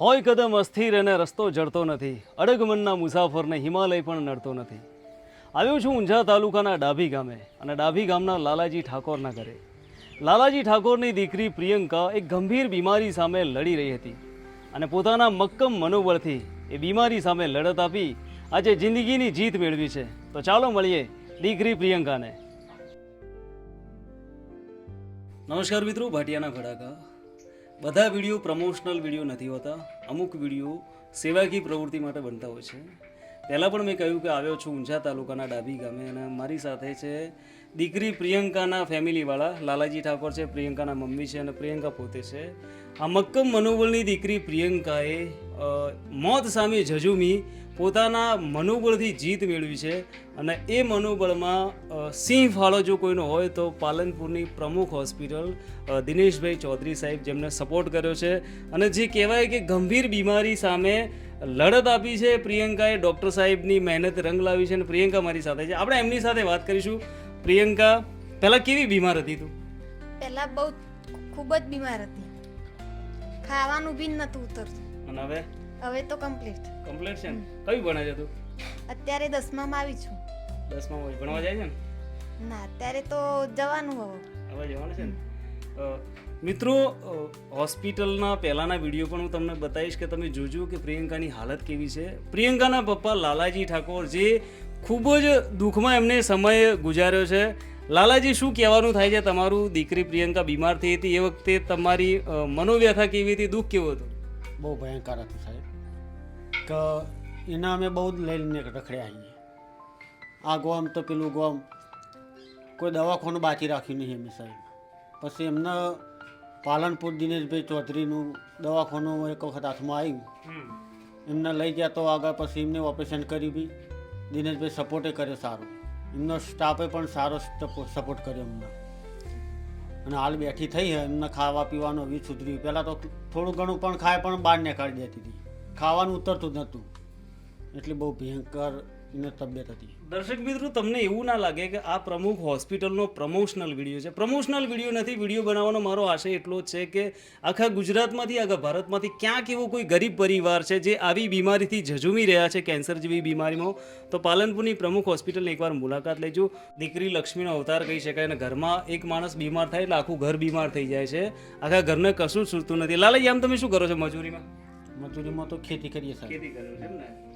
હોય કદમ અસ્થિર અને રસ્તો જડતો નથી. અડગમનના મુસાફરને હિમાલય પણ નડતો નથી. આવ્યો છું ઊંઝા તાલુકાના ડાભી ગામે અને ડાભી ગામના લાલાજી ઠાકોરના ઘરે. લાલાજી ઠાકોરની દીકરી પ્રિયંકા એક ગંભીર બીમારી સામે લડી રહી હતી અને પોતાના મક્કમ મનોબળથી એ બીમારી સામે લડત આપી આજે જિંદગીની જીત મેળવી છે. તો ચાલો મળીએ દીકરી પ્રિયંકાને. નમસ્કાર મિત્રો, ભાટિયાના ભડાકા બધા વીડિયો પ્રમોશનલ વીડિયો નથી હોતા. અમુક વીડિયો સેવાકીય પ્રવૃત્તિ માટે બનતા હોય છે. પહેલાં પણ મેં કહ્યું કે આવ્યો છું ઊંઝા તાલુકાના ડાબી ગામે અને મારી સાથે છે દીકરી પ્રિયંકાના ફેમિલીવાળા, લાલાજી ઠાકોર છે, પ્રિયંકાના મમ્મી છે અને પ્રિયંકા પોતે છે. આ મક્કમ મનોબળની દીકરી પ્રિયંકાએ મોત સામે જજુમી પોતાના મનોબળથી જીત મેળવી છે અને એ મનોબળમાં સિંહ ફાળો જો કોઈનો હોય તો પાલનપુરની પ્રમુખ હોસ્પિટલ દિનેશભાઈ ચૌધરી સાહેબ જેમને સપોર્ટ કર્યો છે. અને જે કહેવાય કે ગંભીર બીમારી સામે લડત આપી છે, પ્રિયંકાએ ડૉક્ટર સાહેબની મહેનત રંગ લાવી છે અને પ્રિયંકા મારી સાથે છે. આપણે એમની સાથે વાત કરીશું. પ્રિયંકા પહેલાં કેવી બીમાર હતી તું? પહેલા બહુ ખૂબ જ બીમાર હતી. ખાવાનું બી નતું ઉતરતું. અને હવે? હવે તો કમ્પ્લીટ કમ્પ્લીટ છે ને? કયું ભણે છે તું? અત્યારે દસમામાં આવી છું. દસમા ભણવા જાય છે ને? ના અત્યારે તો જવાનું હવે. હવે જવાનું છે ને? મિત્રો હોસ્પિટલના પહેલાંના વીડિયો પણ હું તમને બતાવીશ કે તમે જોજો કે પ્રિયંકાની હાલત કેવી છે. પ્રિયંકાના પપ્પા લાલાજી ઠાકોર જે ખૂબ જ દુઃખમાં એમને સમય ગુજાર્યો છે. લાલાજી, શું કહેવાનું થાય છે? તમારું દીકરી પ્રિયંકા બીમાર થઈ હતી એ વખતે તમારી મનોવ્યથા કેવી હતી? દુઃખ કેવું હતું? બહુ ભયંકર હતું સાહેબ. કે એના અમે બહુ જ લઈને રખડ્યા આવીએ આ ગોમ તો પેલું ગોમ. કોઈ દવાખાનું બાકી રાખ્યું નહીં એમ સાહેબ. પછી એમને પાલનપુર દિનેશભાઈ ચૌધરીનું દવાખાનું એક વખત હાથમાં આવ્યું એમને લઈ ગયા તો આગળ પછી એમને ઓપરેશન કર્યું બી. દિનેશભાઈ સપોર્ટે કર્યો સારો. એમનો સ્ટાફે પણ સારો સપોર્ટ કર્યો એમને. અને હાલ બેઠી થઈ હે એમને ખાવા પીવાનું વીજ સુધર્યું પહેલાં તો થોડું ઘણું પણ ખાય પણ બહાર નીકાળી દેતી હતી. ખાવાનું ઉતરતું જ નહોતું. એટલે બહુ ભયંકર એને તબિયત હતી. દર્શક મિત્રો તમને એવું ના લાગે કે આ પ્રમુખ હોસ્પિટલનો પ્રમોશનલ વીડિયો છે. પ્રમોશનલ વીડિયો નથી વીડિયો બનાવવાનો મારો આશય એટલો જ છે કે આખા ગુજરાતમાંથી આખા ભારતમાંથી ક્યાંક એવો કોઈ ગરીબ પરિવાર છે જે આવી બીમારીથી ઝઝૂમી રહ્યા છે કેન્સર જેવી બીમારીમાં. તો પાલનપુરની પ્રમુખ હોસ્પિટલની એકવાર મુલાકાત લેજો. દીકરી લક્ષ્મીનો અવતાર કહી શકાય અને ઘરમાં એક માણસ બીમાર થાય એટલે આખું ઘર બીમાર થઈ જાય છે. આખા ઘરને કશું જ સૂરતું નથી. લાલાજી આમ તમે શું કરો છો મજૂરીમાં? મજૂરીમાં તો ખેતી કરીએ સાહેબ. ખેતી કરો છો એમ ને?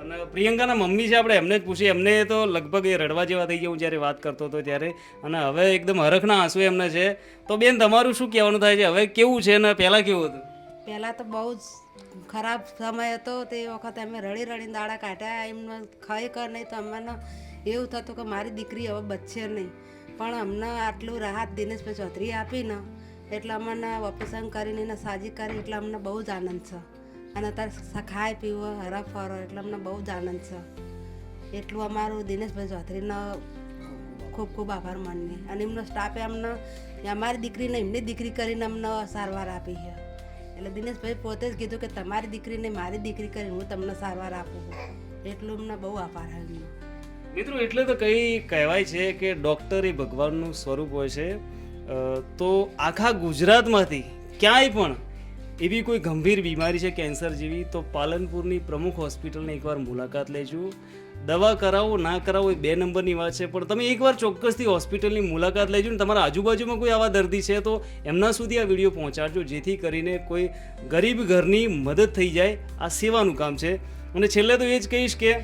અને પ્રિયંકાના મમ્મી છે, આપણે એમને જ પૂછીએ. એમને તો લગભગ એ રડવા જેવા થઈ ગયા હું જ્યારે વાત કરતો હતો ત્યારે. અને હવે એકદમ હરખના આંસુ એમને છે. તો બેન, તમારું શું કહેવાનું થાય છે? હવે કેવું છે ને પહેલાં કેવું હતું? પહેલાં તો બહુ જ ખરાબ સમય હતો. તે વખતે અમે રડી રડીને દાડા કાઢ્યા. એમને ખાઈ કર નહીં તો અમને એવું થતું કે મારી દીકરી હવે બચશે નહીં. પણ અમને આટલું રાહત દિનેશભાઈ ચૌધરી આપીને એટલે અમને ઓપરેશન કરીને સાજી કરી એટલે અમને બહુ જ આનંદ છે. અને અત્યારે ખાય પીવો હરા ફરો એટલે અમને બહુ જ આનંદ છે. એટલું અમારું દિનેશભાઈ ચૌધરીનો ખૂબ ખૂબ આભાર માનીએ. અને એમનો સ્ટાફે અમને અમારી દીકરીને, એમની દીકરી કરીને અમને સારવાર આપી છે. એટલે દિનેશભાઈ પોતે જ કીધું કે તમારી દીકરીને મારી દીકરી કરી હું તમને સારવાર આપું એટલું અમને બહુ આભાર એમનો. મિત્રો, એટલે તો કઈ કહેવાય છે કે ડૉક્ટર એ ભગવાનનું સ્વરૂપ હોય છે. તો આખા ગુજરાતમાંથી ક્યાંય પણ એવી કોઈ ગંભીર બીમારી છે કેન્સર જેવી, તો પાલનપુરની પ્રમુખ હોસ્પિટલની એકવાર મુલાકાત લેજો. દવા કરાવો, ના કરાવો એ બે નંબરની વાત છે, પણ તમે એકવાર ચોક્કસથી હોસ્પિટલની મુલાકાત લેજો ને તમારા આજુબાજુમાં કોઈ આવા દર્દી છે, તો એમના સુધી આ વીડિયો પહોંચાડજો, જેથી કરીને કોઈ ગરીબ ઘરની મદદ થઈ જાય, આ સેવાનું કામ છે. અને છેલ્લે તો એ જ કહીશ કે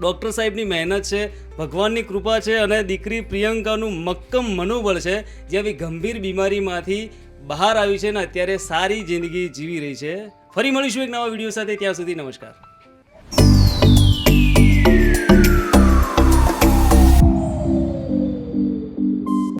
ડૉક્ટર સાહેબની મહેનત છે, ભગવાનની કૃપા છે, અને દીકરી પ્રિયંકાનું મક્કમ મનોબળ છે, જે આવી ગંભીર બીમારીમાંથી બહાર આવી છે ને અત્યારે સારી જિંદગી જીવી રહી છે. ફરી મળીશું એક નવા વીડિયો સાથે. ત્યાં સુધી નમસ્કાર.